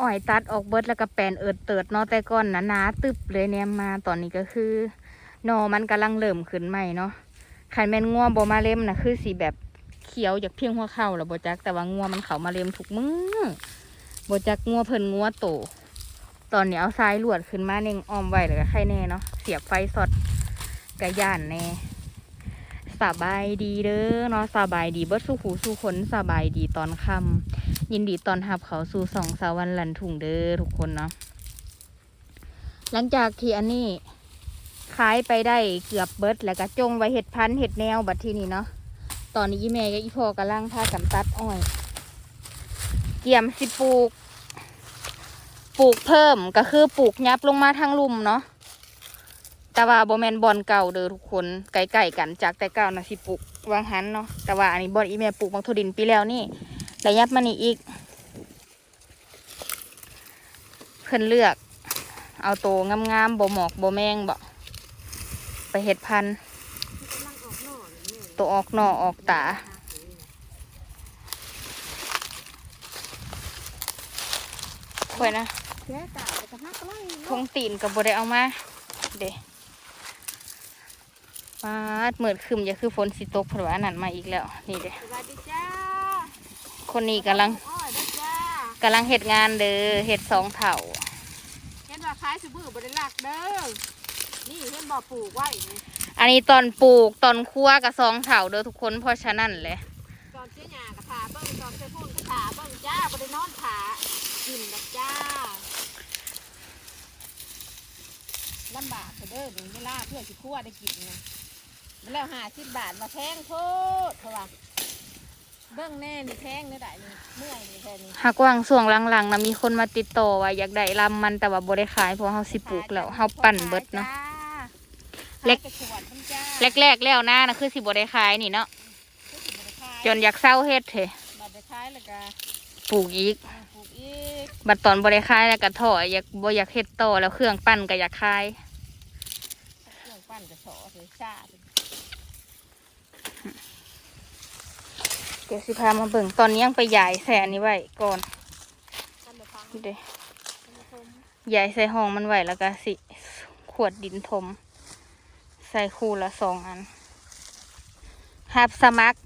อ้อยตัดออกเบิดแล้วก็แปลนเอิดเติดเนาะแต่ก่อนหนาๆตึบเลยเนี่ยมาตอนนี้ก็คือนอมันกำลังเริ่มขึ้นใหม่เนาะขันแมนง่วงบมาเล่มนะคือสีแบบเขียวจากเพียงหัวเข่าแล้วบจักแต่ว่าง่วงมันเขามาเล่มทุกมือบจักง่วงเพิ่นง่วงโต ตอนนี้เอาทรายลวดขึ้นมาเน่งอ้อมไว้เลยก็ใครแน่เนาะเสียบไฟสดกระย่านแน่ สบายดีเด้อเนาะสบายดีเบิดสู้หูสู้คนสบายดีตอนค่ำยินดีตอนรับเขาสู่สองสาวันหลันถุงเด้อทุกคนเนาะหลังจากที่อันนี้ขายไปได้เกือบเบิดแล้วก็จงไว้เห็ดพันเห็ดแนวบัดที่นี่เนาะตอนนี้ยี่แม่กับอีพ่อกำลังพากันตัดอ้อย เกี่ยมสิปลูก ปลูกเพิ่มก็คือปลูกยับลงมาทางลุ่มเนาะ แต่ว่าโบแมนบอลเก่าเด้อทุกคนไกลๆกันจากแต่เก่านะสิปลูกวางหันเนาะแต่ว่าอันนี้บอลอีแม่ปลูกบางทดินปีแล้วนี่ระยับมานี่อีก เพิ่นเลือก เอาโตวงามๆบ่หมอกบ่แมงบ่ไปเห็ดพันธุ์ตัวออกหน่อออกตาค่อยนะแค่กะแต่ก็ฮักไล่ทงตีนกับบ่ได้เอามา เด้ ปาดเหมือนคืมอย่าคือฝนสิตกเพราะว่าอันนั้นมาอีกแล้ว นี่เด้สวัสดีจ้าคนนี้กำลังอ้อยเด้อจ้ากำลังเห็ดงานเด้อเห็ดสองเถาเห็นว่าขายสบู่บริลักเด้อนี่เห็นบ่อปลูกไว้นี่อันนี้ตอนปลูกตอนคั่วกับสองเถาเด้อทุกคนเพราะฉะนั้นแหละตอนเจ๊หยากระถาเบิ้งตอนเจ๊พูนกระถาเบิ้งจ้าบริโนอนขากินดักจ้าลำบากเด้อหนึ่งเวลาเพื่อสิคั่วได้กินนะมัน แล้วห้าสิบบาทมาแพงโทษเท่าไหร่เบิ้งแน่นี่แพงเนื้อได้นี่เมื่อยนี่แค่นี้หากว่างส่วงหลังๆนะมีคนมาติดต่อว่าอยากได้ลำมันแต่ว่าบ่ได้ขายเพราะเฮาสิปลูกแล้วเฮาปั่นเบิดเนาะเล็เล็กกแรกๆแล้วนะนะคือสิบ่ได้ขายนี่เนาะจจนนอยากเศร้าเฮ็ดเถอะบัดได้ขายแล้วก็ปลูกอีกปลูกอีกบัดตอนบ่ได้ขายแล้วก็ถอยอยากบ่อยากเฮ็ดต่อแล้วเครื่องปั้นก็อยากขาย เครื่องปั้นกระเฉาะเลยชาติ เดี๋ยวสิพามาเบิ่งตอนนี้ยังไปใหญ่ใส่อันนี้ไว้ก่อนท่านไปฟังนี่เด้ท่านผู้ชมใหญ่ใส่ห้องมันไว้แล้วก็สิ ขวดดินถม ใส่คู่ละสองอันหับสมัคร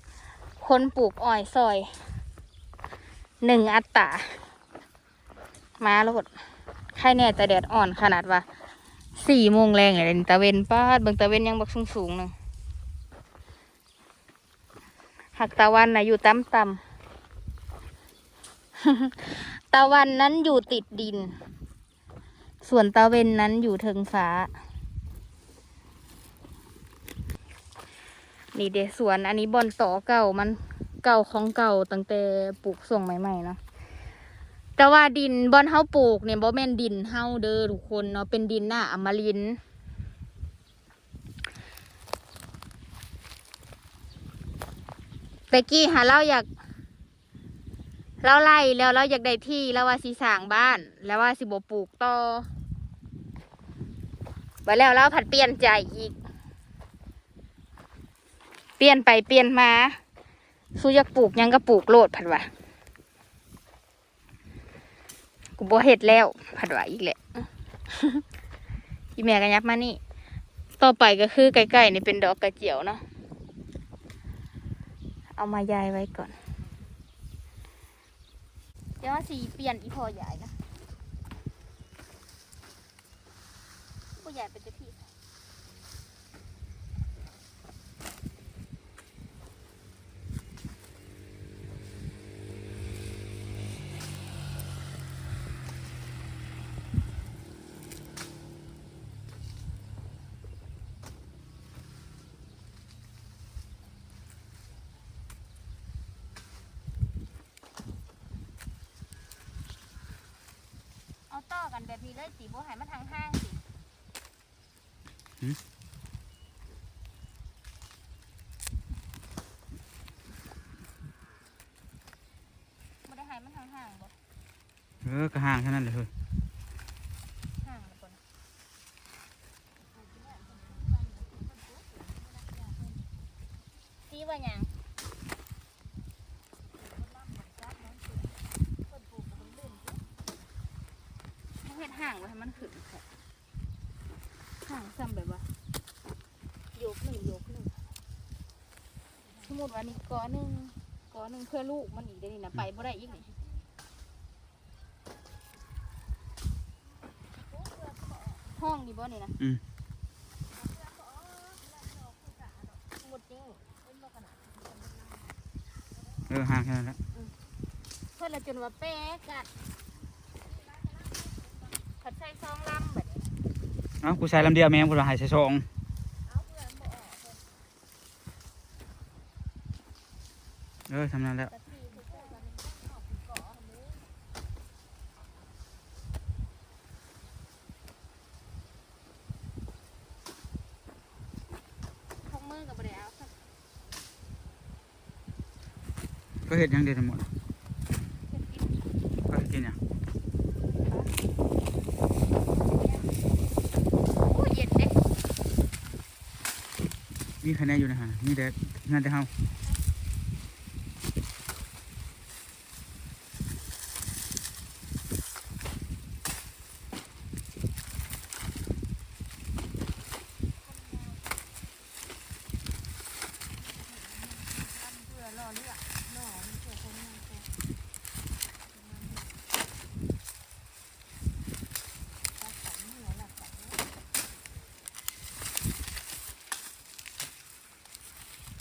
คนปลูกอ้อยซอย หนึ่งอัตรามาโลดใครแน่แต่แดดอ่อนขนาดว่าสี่โมงแรงเลยตะเวนป้าดเบิ่งตะเวนยังบักสูงสูงๆหนึ่ง หักตะวันนะอยู่ต่ำต่ำตะวันนั้นอยู่ติดดิน ส่วนตะเวนนั้นอยู่เทิงฟ้า นี่เดสวนอันนี้บอนต่อเก่ามันเก่าของเก่าตั้งแต่ปลูกส่งใหม่ๆเนาะแต่ว่าดินบอนเฮาปลูกเนี่ยบ่แม่นดินเฮาเด้อทุกคนเนาะเป็นดินหน้าอมรินทร์ แต่กี้หาเราอยาก เราไล่แล้วเราอยากได้ที่แล้วว่าสิสางบ้าน แล้วว่าสิบปลูกต่อไปแล้วเราผัดเปลี่ยนใจอีก เปลี่ยนไปเปลี่ยนมาสู้อยากปลูกยังก็ปลูกโลดผัดว่ากูบ่เห็ดแล้วผัดว่าอีกแหละอีแม่กันยับมานี่ ต่อไปก็คือไก่ๆนี่เป็นดอกกระเจียวเนาะ เอามายายไว้ก่อน เดี๋ยวว่าสีเปลี่ยนอีพอใหญ่นะผู้ใหญ่เป็นเจ้าพี่ อาต่อกันแบบนี้เลยสีโบหายมาทางห้างสิหืมไม่ได้หายมาทางห้างบ่เออกระห่างแค่นั้นเลยเฮ้ยห้างแล้วก่อนสีว่าหยัง ห่างไว้ให้มันขึ้นค่ะห่างซ้ำแบบว่าโยกหนึ่งโยกหนึ่งสมมติ ว่านี่กอหนึ่งกอหนึ่งเพื่อลูกมันอีกได้นี่นะไปบ่ได้อีกนี่ห้องนี่บ่นี่นะอืมหมดจริงเออห่างแค่นั้นแหละเพื่อนละจนว่าเป๊กกัดผัดใส่ซองลำแบบนี้เอ้ากูใส่ลำเดียวแม่งกูละหายใส่ซอง เออทำนั้นแล้วทงมือกับบริเอาค่ะก็เห็ดหยังเด็ดทั้งหมดก็เฮ็ดกินหยังโอ้ยเย็นเด้มีคะแนนอยู่ในหันมีแต่นั่นแต่เฮา เพื่อรอเลือดหน่อมันเพื่อคนมันเพื่อ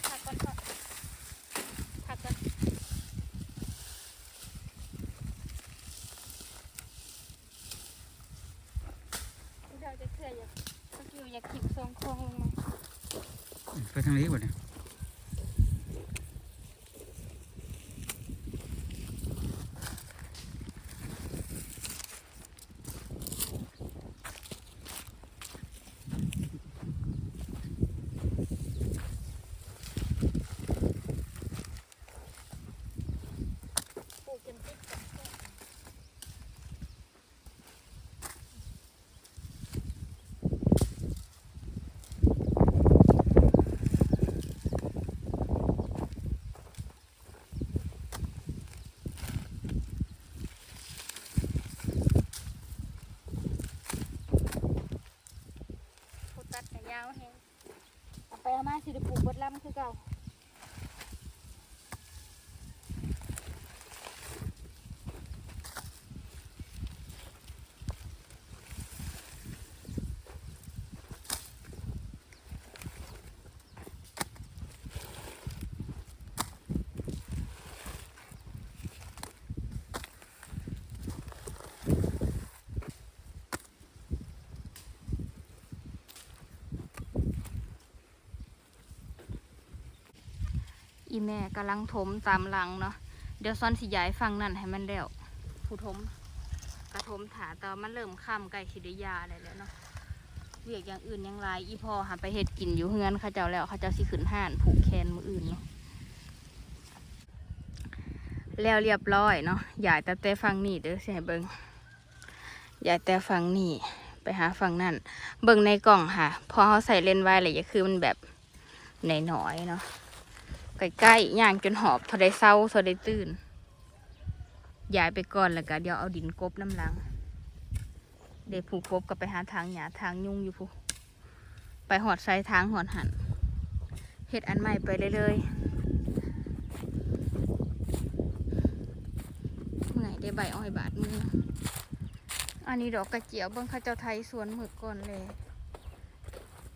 พักก่อนก่อนพักก่อนเราจะเชื่ออยากเมื่ อยากขิบทรงโค้งลงมา ไปทางนี้ก่อนเนี่ย 15 คือเก่า อีแม่กำลังถมตามหลังเนาะเดี๋ยวซ้อนสิย้ายฟังนั่นให้มันแล้วผู้ถมกระถมถาต่ว่ามันเริ่มค่ำใกล้สิได้ยาอะไรแล้วเนาะเวียกอย่างอื่นยังไรอีพอหาไปเฮ็ดกินอยู่เฮือนเขาเจ้าแล้วเขาเจ้าสิขึ้นห้านผูกแคนมืออื่นเนาะแล้วเรียบร้อยเนาะยายแต่แต่ฟังนี่เด้อสิให้เบิงยายแต่ฟังนี่ไปหาฟังนั่นเบิ่งในกล่องค่ะ พอเขาใส่เลนไว้อะไรอย่างคือมันแบบหน่อยๆเนาะ ใกล้ๆย่างจนหอบทอได้เศร้าทอได้ตื่นย้ายไปก่อนแล้วก็เดี๋ยวเอาดินกบน้ำลัง เดี๋ยวผูกกบก็ไปหาทางหยาทางยุ่งอยู่ผู้ไปหอดใส่ทางหอดหันเฮ็ดอันใหม่ไปเรื่อยๆเมื่อยได้ใบอ้อยบาดมืออันนี้ดอกกระเจียวเบิ่งข้าเจ้าไทยสวนหมึกก่อนเลย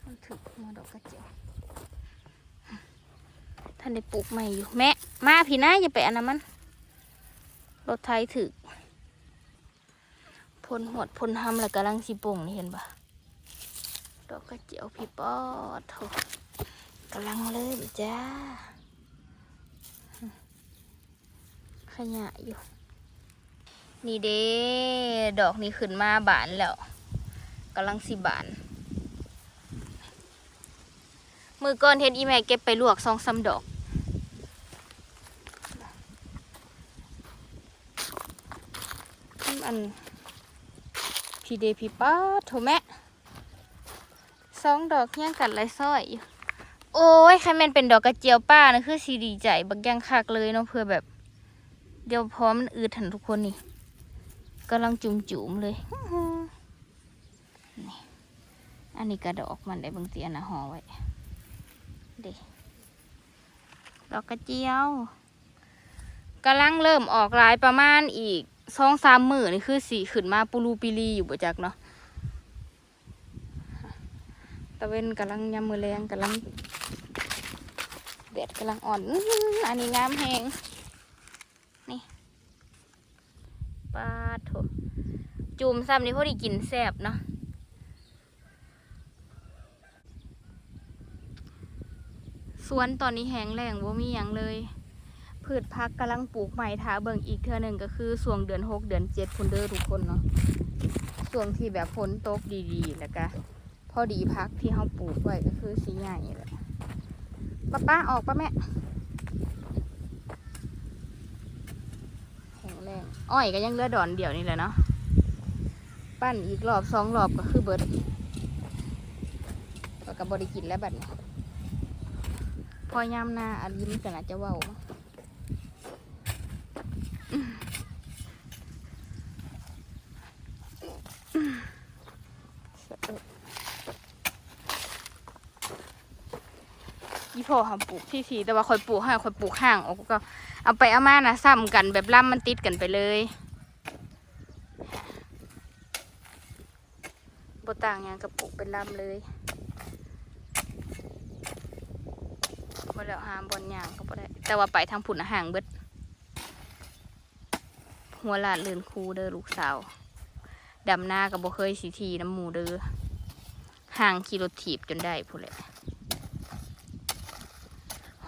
มันถึกมาดอกกระเจียว ท่านได้ปลูกใหม่อยู่แม่มาพี่นะอย่าไปอันนั้นมัน รถไทยถึกพ่นหวดพ่นหำแล้วกำลังสิป่งนี่เห็นปะดอกกระเจียวพี่ป๊อดโถกำลังเลยจ้าขยะอยู่ นี่เด้ดอกนี้ขึ้นมาบานแล้วกำลังสิบานมือก่อนเห็นอีแม่เก็บไปลวกสองสามดอก อันพี่เดพี่ป้าโถแม่สองดอกย่างกัดไรซ้อยอยู่โอ้ยใครแมนเป็นดอกกระเจียวป้านะคือสีดีใจบักย่างคักเลยเนาะเพื่อแบบ เดี๋ยวพร้อมอืดทันทุกคนนี่กำลังจุ่มๆเลยนี่อันนี้กระดอกมันได้บางเตียนะห่อไว้เด็ดอกกระเจียวกำลังเริ่มออกลายประมาณอีก สองสามมือนี่คือสีขึ้นมาปูรูปีรีอยู่บ่จักเนาะตะเวนกำลังยำมือแรงกำลังแดดกำลังอ่อน อันนี้งามแหงนี่ปลาโถจุ่มซ้ำนี่พอดีกินแซบเนาะสวนตอนนี้แห้งแล้งว่ามีอย่างเลย พืชพักกำลังปลูกใหม่ถาเบิ่งอีกเทื่อหนึ่งก็คือส่วงเดือนหกเดือนเจ็ดพุ่นเด้อทุกคนเนาะส่วงที่แบบฝนตกดีๆแล้วก็พอดีพักที่เขาปลูกไว้ก็คือสีใหญ่แหละป้าป้าออกป้าแม่แห้งแรงอ้อยก็ยังเลือดดอนเดียวนี่แหละเนาะปั้นอีกรอบสองรอบก็คือเบิดก็กับบริกินแล้วบัดนี้พอยามหน้าอายิ้มกันอาจจะเว้า ยี่พ่อทำปลูกที่ทีแต่ว่าคอยปลูกให้คอยปลูกห่างออกก็ เอาไปเอามานะซ้ำกันแบบล่ำมันติดกันไปเลยบต่างยังกับปลูกเป็นล่ำเลยบ่แล้วหามบอลยางก็บ่ได้ แต่ว่าไปทางผุนห่างเบิด หัวหลานเลือนครูเด้อลูกสาวดำหน้าก็บ่เคยสีทีน้ำหมูเด้อห่างขี่รถถีบจนได้พู้นแหละ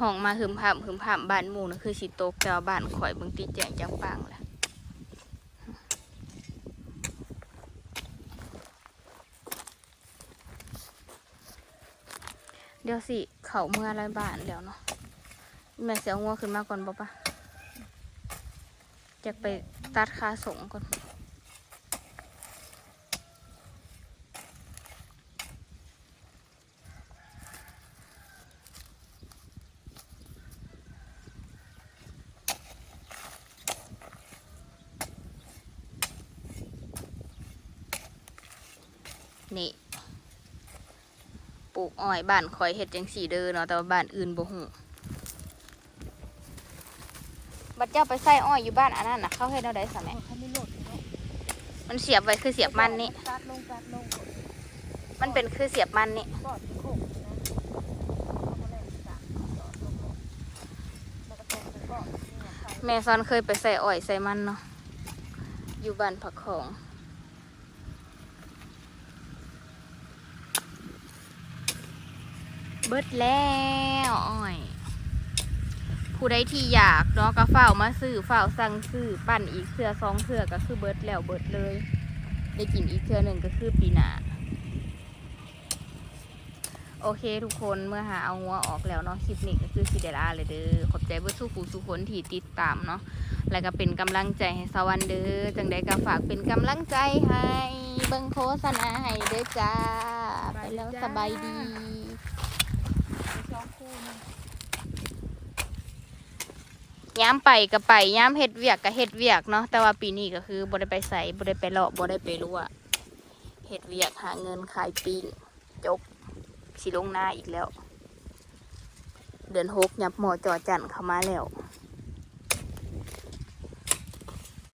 ห้องมาหึมพามหึมพามบ้านหมู่นะคือสิโตกแต่ว่าบ้านข่อยเบิ่งติแจงจังปังแหละเดี๋ยวสิเขาเมื่อไรบ้านแล้วเนาะแม่เสียงัวขึ้นมาก่อนบ่ปะจะไปตัดคาสงก่อน ปลูก อยบ้านคอยเฮ็ดจังสีเด้อเนาะแต่ว่าบ้านอื่นบ่ฮู้บัดเจ้าไปใส่อ้อยอยู่บ้านอันนั้นน่ะเขาเฮ็ดเอาได้ซะแหม่เขาไม่โหลดเนาะมันเสียบไว้คือเสียบมันนี่มันเป็นคือเสียบมันนี่แล้วก็ตรงไปกอดนี่ไงใครแม่ซอนเคยไปใส่อ้อยใส่มันเนาะอยู่บ้านผักของ บิดแล้วอ้อย ผู้ใดที่อยากเนาะก็เฝ้ามาซื้อเฝ้าสั่งซื้อปั่นอีกเสือสองเสือก็คือเบิดแล้วเบิดเลย ได้กินอีกเสือหนึ่งก็คือปีหน้าโอเคทุกคนเมื่อหาเอางัวออกแล้วเนาะคลิปนี้ก็คือสิเดล่าเลยเด้อขอบใจเพื่อสู้ผู้สุคนที่ติดตามเนาะแล้วก็เป็นกำลังใจให้สวรรค์เด้อจังใดก็ฝากเป็นกำลังใจให้เบิ่งโฆษณาให้เด้อจ้าไปแล้วสบายดี ย้ำไปก็ไปย้ำเห็ดเวียกก็เห็ดเวียกเนาะแต่ว่าปีนี้ก็คือบ่ได้ไปใส่บ่ได้ไปเลาะบ่ได้ไปรั่วเห็ดเวียกหาเงินขายปิ้งจบสิลงหน้าอีกแล้ว เดือนหกยับหมอจอจันเข้ามาแล้ว